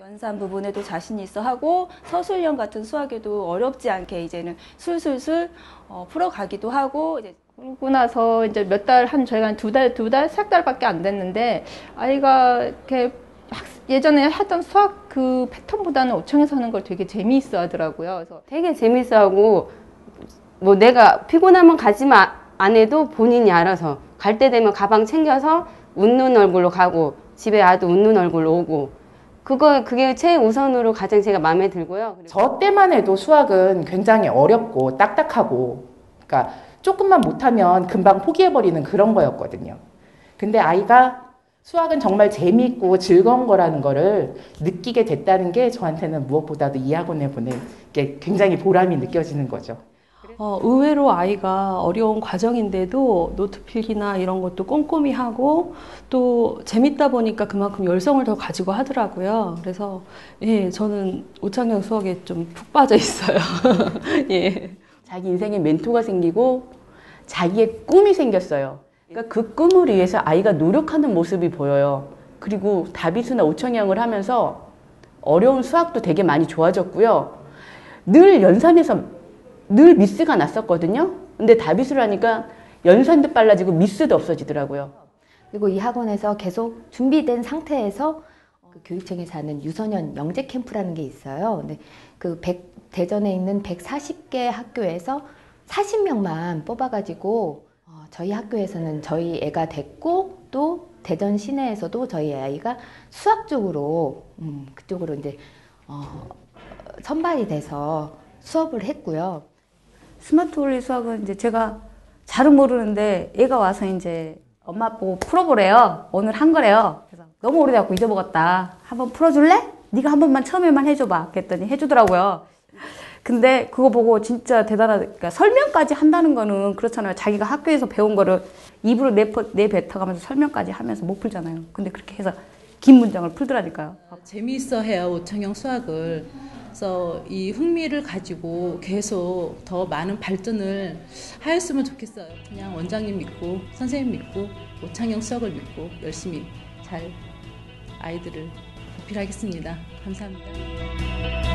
연산 부분에도 자신 있어 하고 서술형 같은 수학에도 어렵지 않게 이제는 술술술 어, 풀어가기도 하고 이제 그러고 나서 이제 몇 달 한 저희가 두 달 두 달 세 달밖에 안 됐는데 아이가 이렇게 학- 예전에 하던 수학 그 패턴보다는 5청에서 하는 걸 되게 재미있어 하더라고요. 그래서 되게 재밌어하고 뭐 내가 피곤하면 가지만 안 해도 본인이 알아서 갈 때 되면 가방 챙겨서 웃는 얼굴로 가고 집에 와도 웃는 얼굴로 오고 그거 그게 최우선으로 가장 제가 마음에 들고요. 저 때만 해도 수학은 굉장히 어렵고 딱딱하고, 그러니까 조금만 못하면 금방 포기해버리는 그런 거였거든요. 근데 아이가 수학은 정말 재미있고 즐거운 거라는 거를 느끼게 됐다는 게 저한테는 무엇보다도 이 학원에 보낸 게 굉장히 보람이 느껴지는 거죠. 어, 의외로 아이가 어려운 과정인데도 노트 필기나 이런 것도 꼼꼼히 하고 또 재밌다 보니까 그만큼 열성을 더 가지고 하더라고요. 그래서 예, 저는 오창영 수학에 좀 푹 빠져 있어요. 예. 자기 인생에 멘토가 생기고 자기의 꿈이 생겼어요. 그러니까 그 꿈을 위해서 아이가 노력하는 모습이 보여요. 그리고 다비수나 오청양을 하면서 어려운 수학도 되게 많이 좋아졌고요. 늘 연산에서 늘 미스가 났었거든요. 근데 다비수를 하니까 연산도 빨라지고 미스도 없어지더라고요. 그리고 이 학원에서 계속 준비된 상태에서 그 교육청에서 하는 유소년 영재 캠프라는 게 있어요. 근데 그 100, 대전에 있는 140개 학교에서 40명만 뽑아가지고 어, 저희 학교에서는 저희 애가 됐고 또 대전 시내에서도 저희 아이가 수학 쪽으로 음, 그쪽으로 이제 어, 선발이 돼서 수업을 했고요. 스마트 원리 수학은 이제 제가 잘은 모르는데 얘가 와서 이제 엄마 보고 풀어보래요. 오늘 한 거래요. 그래서 너무 오래돼갖고 잊어먹었다. 한번 풀어줄래? 네가 한 번만 처음에만 해줘봐. 그랬더니 해주더라고요. 근데 그거 보고 진짜 대단하다. 그러니까 설명까지 한다는 거는 그렇잖아요. 자기가 학교에서 배운 거를 입으로 내뱉, 내뱉어가면서 설명까지 하면서 못 풀잖아요. 근데 그렇게 해서 긴 문장을 풀더라니까요. 재미있어 해요 오창영 수학을 그래서 이 흥미를 가지고 계속 더 많은 발전을 하였으면 좋겠어요. 그냥 원장님 믿고 선생님 믿고 오창영 수학을 믿고 열심히 잘 아이들을 보필하겠습니다. 감사합니다